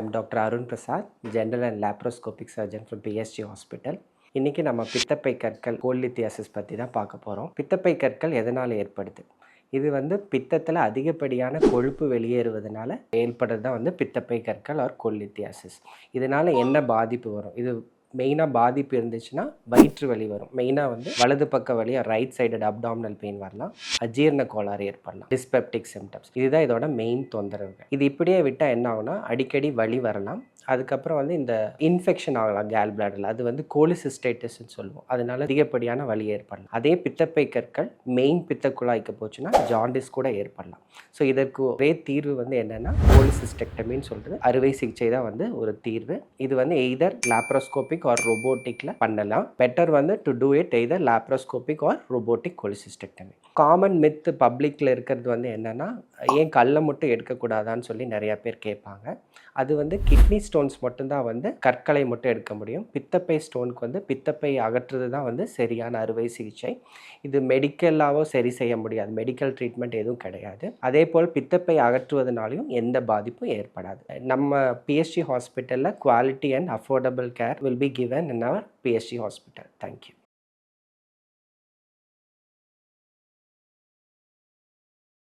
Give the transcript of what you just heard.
I'm doctor Arun Prasad general and laparoscopic surgeon from PSG hospital இன்றைக்கி நம்ம பித்தப்பை கற்கள் கோல்லித்தியாசிஸ் பற்றி தான் பார்க்க போகிறோம் பித்தப்பை கற்கள் எதனால் ஏற்படுது? இது வந்து பித்தத்தில் அதிகப்படியான கொழுப்பு வெளியேறுவதனால ஏற்படுறது தான் வந்து பித்தப்பை கற்கள் ஆர் கொல்லித்தியாசிஸ். இதனால் என்ன பாதிப்பு வரும்? இது மெயினாக பாதிப்பு இருந்துச்சுன்னா வயிற்று வலி வரும். மெயினாக வந்து வலது பக்க வழியாக ரைட் சைடட் அப்டாமினல் பெயின் வரலாம். அஜீர்ண கோளாறு ஏற்படலாம். டிஸ்பெப்டிக் சிம்டம்ஸ் இதுதான் இதோட மெயின் தொந்தரவுகள். இது இப்படியே விட்டால் என்ன ஆகும்னா அடிக்கடி வலி வரலாம். அதுக்கப்புறம் வந்து இந்த இன்ஃபெக்ஷன் ஆகலாம் கேல் பிளாடரில் அது வந்து கோலிசிஸ்டேட்டஸ்ன்னு சொல்லுவோம். அதனால அதிகப்படியான வலி ஏற்படலாம். அதே பித்தப்பை கற்கள் மெயின் பித்த குழாய்க்கு போச்சுன்னா ஜாண்டிஸ் கூட ஏற்படலாம். ஸோ இதற்கு ஒரே தீர்வு வந்து என்னென்னா கோலிசிஸ்டெக்டமின்னு சொல்கிறது அறுவை சிகிச்சை தான் வந்து ஒரு தீர்வு. இது வந்து எய்தர் லாப்ரோஸ்கோபிக் ஆர் ரோபோட்டிக்கில் பண்ணலாம். பெட்டர் வந்து to do it either laparoscopic or robotic cholecystectomy common myth பப்ளிக்கில் இருக்கிறது வந்து என்னென்னா ஏன் கல்லை மட்டும் எடுக்கக்கூடாதான்னு சொல்லி நிறையா பேர் கேட்பாங்க. அது வந்து கிட்னி ஸ்டோன்ஸ் மட்டும்தான் வந்து கற்களை மட்டும் எடுக்க முடியும். பித்தப்பை ஸ்டோனுக்கு வந்து பித்தப்பை அகற்றுறது தான் வந்து சரியான அறுவை சிகிச்சை. இது மெடிக்கலாவோ சரி செய்ய முடியாது. மெடிக்கல் ட்ரீட்மெண்ட் எதுவும் கிடையாது. அதே போல் பித்தப்பை அகற்றுவதனாலையும் எந்த பாதிப்பும் ஏற்படாது. நம்ம பிஎஸ்சி ஹாஸ்பிட்டலில் quality and affordable care will be given in our PSG hospital thank you